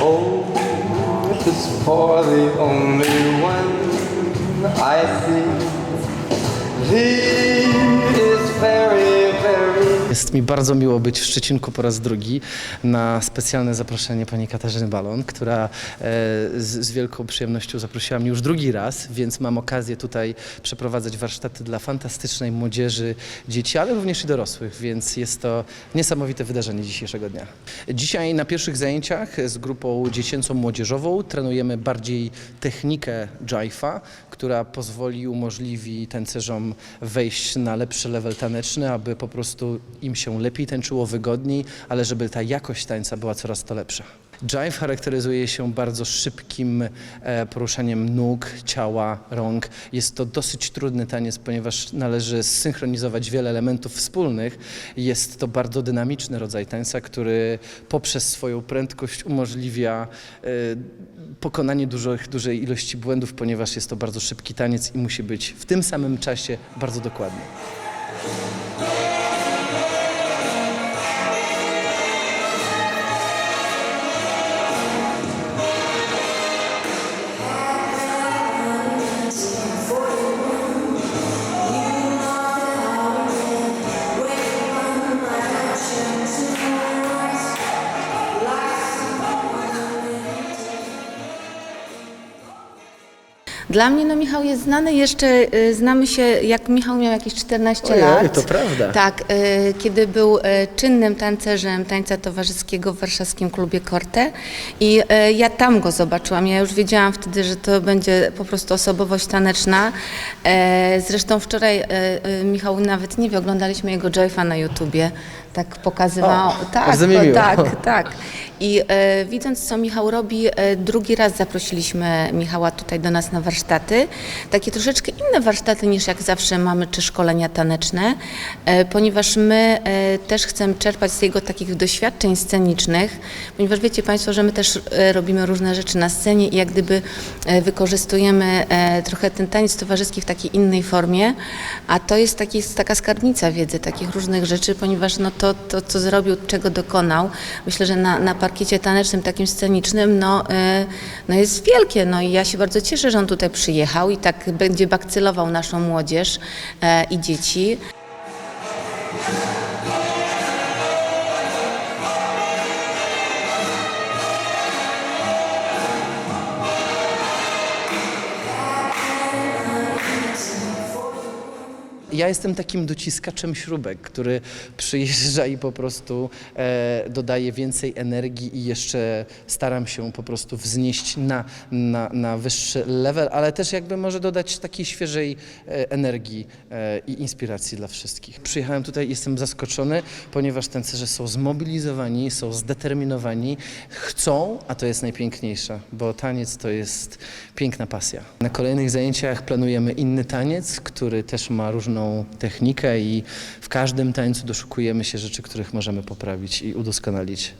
Oh, it's for the only one I see. He is very, very Jest mi bardzo miło być w Szczecinku po raz drugi na specjalne zaproszenie pani Katarzyny Balon, która e, z, wielką przyjemnością zaprosiła mnie już drugi raz, więc mam okazję tutaj przeprowadzać warsztaty dla fantastycznej młodzieży, dzieci, ale również i dorosłych, więc jest to niesamowite wydarzenie dzisiejszego dnia. Dzisiaj na pierwszych zajęciach z grupą dziecięcą młodzieżową trenujemy bardziej technikę jive'a, która pozwoli, umożliwi tancerzom wejść na lepszy level taneczny, aby po prostu im się lepiej tańczyło, wygodniej, ale żeby ta jakość tańca była coraz to lepsza. Jive charakteryzuje się bardzo szybkim e, poruszaniem nóg, ciała, rąk. Jest to dosyć trudny taniec, ponieważ należy zsynchronizować wiele elementów wspólnych. Jest to bardzo dynamiczny rodzaj tańca, który poprzez swoją prędkość umożliwia e, pokonanie dużych, dużej ilości błędów, ponieważ jest to bardzo szybki taniec i musi być w tym samym czasie bardzo dokładny. Dla mnie no Michał jest znany jeszcze, y, znamy się jak Michał miał jakieś 14 Ojej, lat. to prawda. Tak, y, kiedy był y, czynnym tancerzem tańca towarzyskiego w warszawskim klubie Korte i y, ja tam go zobaczyłam. Ja już wiedziałam wtedy, że to będzie po prostu osobowość taneczna. E, Zresztą wczoraj e, e, Michał nawet nie wie, oglądaliśmy jego Joyfa na YouTubie. Tak pokazywał. O, tak, bardzo mi bo- miło. tak, tak. I e, widząc, co Michał robi, e, drugi raz zaprosiliśmy Michała tutaj do nas na warsztaty. Takie troszeczkę inne warsztaty niż jak zawsze mamy, czy szkolenia taneczne, e, ponieważ my e, też chcemy czerpać z jego takich doświadczeń scenicznych, ponieważ wiecie Państwo, że my też e, robimy różne rzeczy na scenie i jak gdyby e, wykorzystujemy e, trochę ten taniec towarzyski w takiej innej formie, a to jest taki, taka skarbnica wiedzy, takich różnych rzeczy, ponieważ no to, to co zrobił, czego dokonał, myślę, że na, na parkiecie tanecznym, takim scenicznym, no, e, no jest wielkie. No i ja się bardzo cieszę, że on tutaj przyjechał i tak będzie bakcylował naszą młodzież e, i dzieci. Ja jestem takim dociskaczem śrubek, który przyjeżdża i po prostu e, dodaje więcej energii i jeszcze staram się po prostu wznieść na, na, na wyższy level, ale też jakby może dodać takiej świeżej e, energii e, i inspiracji dla wszystkich. Przyjechałem tutaj, jestem zaskoczony, ponieważ tancerze są zmobilizowani, są zdeterminowani, chcą, a to jest najpiękniejsze, bo taniec to jest piękna pasja. Na kolejnych zajęciach planujemy inny taniec, który też ma różną technikę i w każdym tańcu doszukujemy się rzeczy, których możemy poprawić i udoskonalić.